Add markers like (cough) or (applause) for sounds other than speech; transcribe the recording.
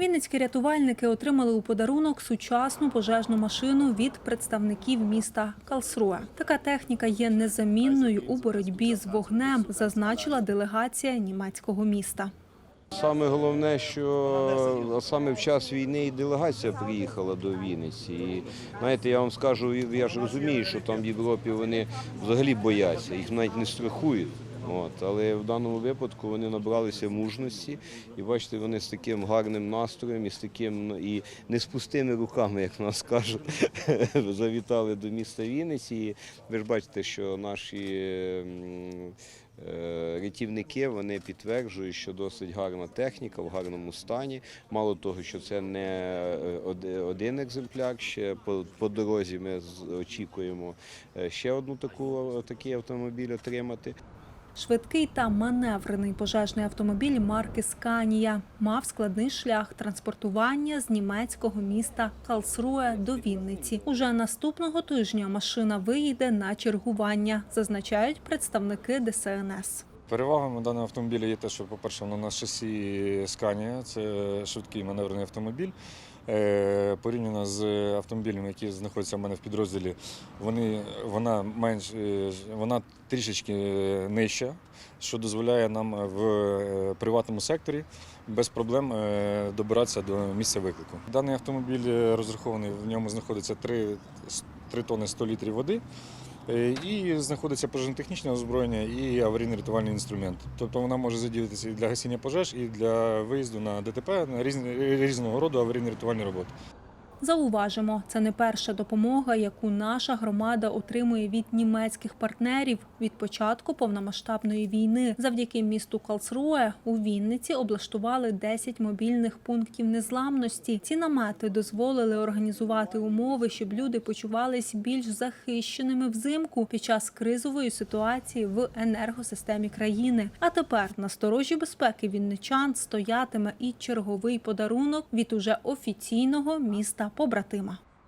Вінницькі рятувальники отримали у подарунок сучасну пожежну машину від представників міста Калсруе. Така техніка є незамінною у боротьбі з вогнем, зазначила делегація німецького міста. Саме головне, що саме в час війни і делегація приїхала до Вінниці. І знаєте, я вам скажу, я ж розумію, що там в Європі вони взагалі бояться, їх навіть не страхують. От, але в даному випадку вони набралися мужності, і бачите, вони з таким гарним настроєм і з таким і не з пустими руками, як нас кажуть, (laughs) завітали до міста Вінниці. І ви ж бачите, що наші е, рятівники вони підтверджують, що досить гарна техніка в гарному стані. Мало того, що це не е, один екземпляр. Ще по, по дорозі ми очікуємо е, ще одну таку такий автомобіль отримати. Швидкий та маневрений пожежний автомобіль марки Сканія мав складний шлях транспортування з німецького міста Калсруе до Вінниці. Уже наступного тижня машина виїде на чергування, зазначають представники ДСНС. Перевагами даного автомобіля є те, що, по-перше, воно на шасі Scania, це швидкий маневрений автомобіль. Е, Порівняно з автомобілями, які знаходяться в мене в підрозділі, вони, вона, менш, е, вона трішечки нижча, що дозволяє нам в е, приватному секторі без проблем е, добиратися до місця виклику. Даний автомобіль е, розрахований, в ньому знаходиться 3, 3 тонни 100 літрів води. Е, І знаходиться пожежно-технічне озброєння і аварійний рятувальний інструмент. Тобто вона може задіятися і для гасіння пожеж, і для виїзду на ДТП на різного роду аварійно-рятувальні роботи. Зауважимо, це не перша допомога, яку наша громада отримує від німецьких партнерів від початку повномасштабної війни. Завдяки місту Калсруе у Вінниці облаштували 10 мобільних пунктів незламності. Ці намети дозволили організувати умови, щоб люди почувались більш захищеними взимку під час кризової ситуації в енергосистемі країни. А тепер на сторожі безпеки вінничан стоятиме і черговий подарунок від уже офіційного міста побратима.